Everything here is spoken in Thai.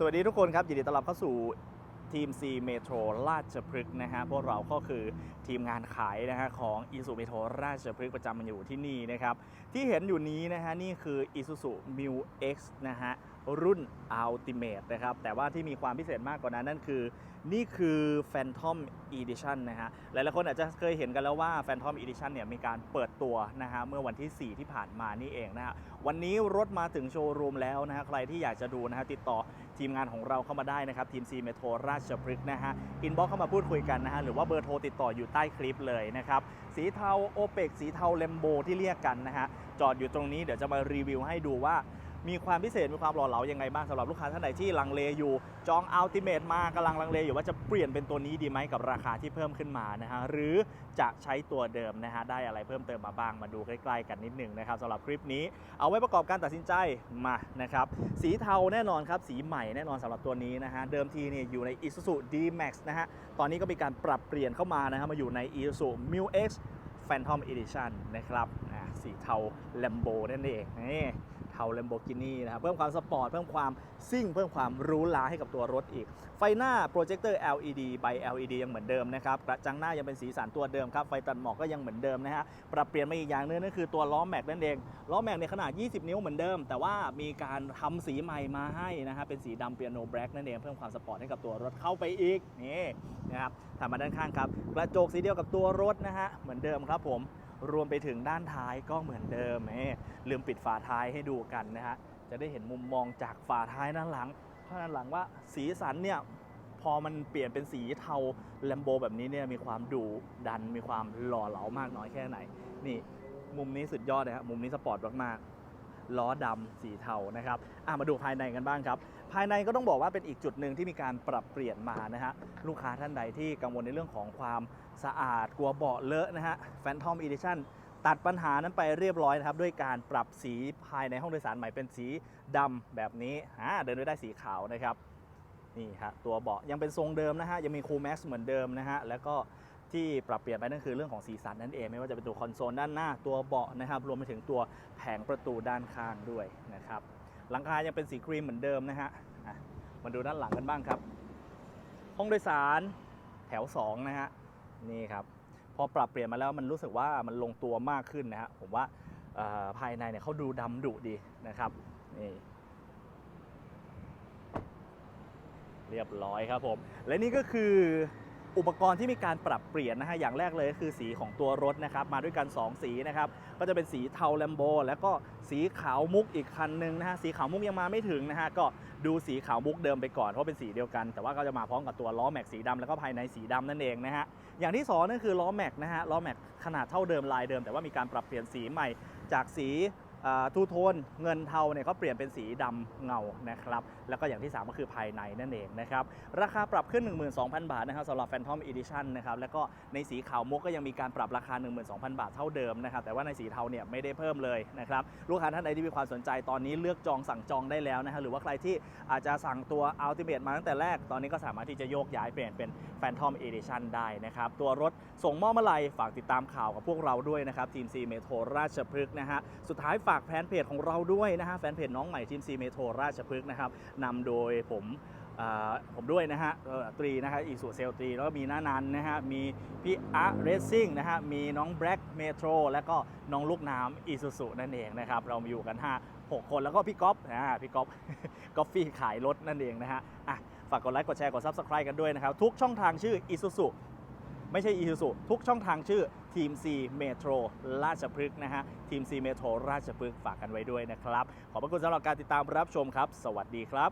สวัสดีทุกคนครับ ยินดีต้อนรับเข้าสู่ทีม C Metro ราชพฤกษ์นะฮะพวกเราก็คือทีมงานขายนะฮะของ i s u Metro ราชพฤกษ์ประจำมันอยู่ที่นี่นะครับ ที่เห็นอยู่นี้นะฮะนี่คือ Isuzu Mu X นะฮะ รุ่น Ultimate นะครับ แต่ว่าที่มีความพิเศษมากกว่านั้นนั่นคือ นี่คือ Phantom Edition นะฮะ หลายๆคนอาจจะเคยเห็นกันแล้วว่า Phantom Edition เนี่ยมีการเปิดตัวนะฮะเมื่อวันที่ 4 ที่ผ่านมานี่เองนะฮะ วันนี้รถมาถึงโชว์รูมแล้วนะฮะ ใครที่อยากจะดูนะฮะติดต่อทีมงานของเราเข้ามาได้นะครับ ทีม C Metro ราชพฤกษ์นะฮะ อินบ็อกเข้ามาพูดคุยกันนะฮะ หรือว่าเบอร์โทรติดต่ออยู่ใต้คลิปเลยนะครับ สีเทาโอเปกสีเทาเลมโบที่เรียกกันนะฮะ จอดอยู่ตรงนี้เดี๋ยวจะมารีวิวให้ดูว่า มีความพิเศษมีความหล่อเหลายังไงบ้างสำหรับลูกค้าท่านใดที่ลังเลอยู่ จองอัลติเม e มากำลังลังเลอยู่ว่าจะเปลี่ยนเป็นตัวนี้ดีไหมกับราคาที่เพิ่มขึ้นมานะฮะหรือจะใช้ตัวเดิมนะฮะได้อะไรเพิ่มเติมมาบ้างมาดูใกล้ๆกันนิดหนึ่งนะครับสำหรับคลิปนี้เอาไว้ประกอบการตัดสินใจมานะครับสีเทาแน่นอนครับสีใหม่แน่นอนสำหรับตัวนี้นะฮะเดิมทีเนี่ยอยู่ใน Isuzu D-Max นะฮะตอนนี้ก็มีการปรับเปลี่ยนเข้ามานะฮะมาอยู่ใน Isuzu Mu X Phantom Edition นะครับอ่าสีเทา Lambo นั่นเองนี่า Lamborghini นะครับเพิ่มความสปอร์ตเพิ่มความซิ่ง เพิ่มความรู้ลาให้กับตัวรถอีก ไฟหน้าโปรเจคเตอร์ LED ใบ LED ยังเหมือนเดิมนะครับกระจังหน้ายังเป็นสีสันตัวเดิมครับไฟตัดหมอกก็ยังเหมือนเดิมนะฮะปรับเปลี่ยนมาอีกอย่างนึงนั่นคือตัวล้อแม็กนั่นเองล้อแม็กในขนาด 20 นิ้วเหมือนเดิม แต่ว่ามีการทำสีใหม่มาให้นะฮะเป็นสีดำเปียโนแบล็กนั่นเองเพิ่มความสปอร์ตให้กับตัวรถเข้าไปอีกนี่นะครับถัดมาด้านข้างครับกระจกสีเดียวกับตัวรถนะฮะเหมือนเดิมครับผม รวมไปถึงด้านท้ายก็เหมือนเดิมเอ้ลืมปิดฝาท้ายให้ดูกันนะฮะจะได้เห็นมุมมองจากฝาท้ายด้านหลังเพราะด้านหลังว่าสีสันเนี่ยพอมันเปลี่ยนเป็นสีเทาแลมโบแบบนี้เนี่ยมีความดุดันมีความหล่อเหลามากน้อยแค่ไหน นี่ มุมนี้สุดยอดเลยครับมุมนี้สปอร์ตมากๆ ล้อดำสีเทานะครับอะมาดูภายในกันบ้างครับ ภายในก็ต้องบอกว่าเป็นอีกจุดหนึ่งที่มีการปรับเปลี่ยนมานะฮะลูกค้าท่านใดที่กังวลในเรื่องของความสะอาดกลัวเบาะเลอะนะฮะ Phantom Edition ตัดปัญหานั้นไปเรียบร้อยนะครับด้วยการปรับสีภายในห้องโดยสารใหม่เป็นสีดำแบบนี้อ่าเดินด้วยได้สีขาวนะครับนี่ฮะตัวเบาะยังเป็นทรงเดิมนะฮะยังมีคูลแม็กซ์เหมือนเดิมนะฮะแล้วก็ ที่ปรับเปลี่ยนไปนั่นคือเรื่องของสีสันนั่นเอง ไม่ว่าจะเป็นตัวคอนโซลด้านหน้าตัวเบาะนะครับรวมไปถึงตัวแผงประตูด้านข้างด้วยนะครับหลังคายังเป็นสีครีมเหมือนเดิมนะฮะมาดูด้านหลังกันบ้างครับห้องโดยสารแถว 2 นะฮะนี่ครับพอปรับเปลี่ยนมาแล้วมันรู้สึกว่ามันลงตัวมากขึ้นนะฮะผมว่าภายในเนี่ยเขาดูดำดุดีนะครับนี่เรียบร้อยครับผม และนี่ก็คือ อุปกรณ์ที่มีการปรับเปลี่ยนนะฮะอย่างแรกเลยก็คือสีของตัวรถนะครับมาด้วยกัน 2 สีนะครับก็จะเป็นสีเทาแลมโบแล้วก็สีขาวมุกอีกคันหนึ่งนะฮะสีขาวมุกยังมาไม่ถึงนะฮะก็ดูสีขาวมุกเดิมไปก่อนเพราะเป็นสีเดียวกัน แต่ว่าก็จะมาพร้อมกับตัวล้อแม็กสีดำแล้วก็ภายในสีดำนั่นเองนะฮะอย่างที่สองนั่นคือล้อแม็กนะฮะล้อแม็กขนาดเท่าเดิมลายเดิม แต่ว่ามีการปรับเปลี่ยนสีใหม่จากสี ทูโทนเงินเทาเนี่ยเขาเปลี่ยนเป็นสีดำเงานะครับ แล้วก็อย่างที่ 3 ก็คือภายในนั่นเองนะครับ ราคาปรับขึ้น 12,000 บาทนะครับสำหรับ Phantom Edition นะครับ แล้วก็ในสีขาวมุกก็ยังมีการปรับราคา 12,000 บาทเท่าเดิมนะครับ แต่ว่าในสีเทาเนี่ยไม่ได้เพิ่มเลยนะครับ ลูกค้าท่านใดที่มีความสนใจตอนนี้เลือกจองสั่งจองได้แล้วนะฮะหรือว่าใครที่อาจจะสั่งตัว Ultimate มาตั้งแต่แรก ตอนนี้ก็สามารถที่จะโยกย้ายเปลี่ยนเป็น Phantom Edition ได้นะครับ ตัวรถส่งมอบเมื่อไหร่ฝากติดตามข่าวกับพวกเราด้วยนะครับทีม C Metro ราชพฤกษ์นะฮะสุดท้ายฝากแฟนเพจของเราด้วยนะฮะแฟนเพจน้องใหม่ทีม C Metro ราชพฤกษ์นะครับนำโดยผมผมด้วยนะฮะตรีนะฮะอีสุเซลตรีแล้วก็มีน้านันนะฮะมีพี่อาร์เรซซิ่งนะฮะมีน้องแบล็กเมโทรแล้วก็น้องลูกน้ำอีสุสุนั่นเองนะครับเรามาอยู่กัน 5 6 คนแล้วก็พี่ก๊อฟนะฮะพี่ก๊อฟกอฟฟี่ขายรถนั่นเองนะฮะอะฝากกดไลค์กดแชร์กด Subscribe กันด้วยนะครับ ทุกช่องทางชื่อ Isuzu ไม่ใช่ Isuzu ทุกช่องทางชื่อ ทีม C ีเมโทราชพฤกษ์นะฮะทีม C เมโทรราชพฤกษ์ฝากกันไว้ด้วยนะครับ ขอบพระคุณสำหรับการติดตามรับชมครับ สวัสดีครับ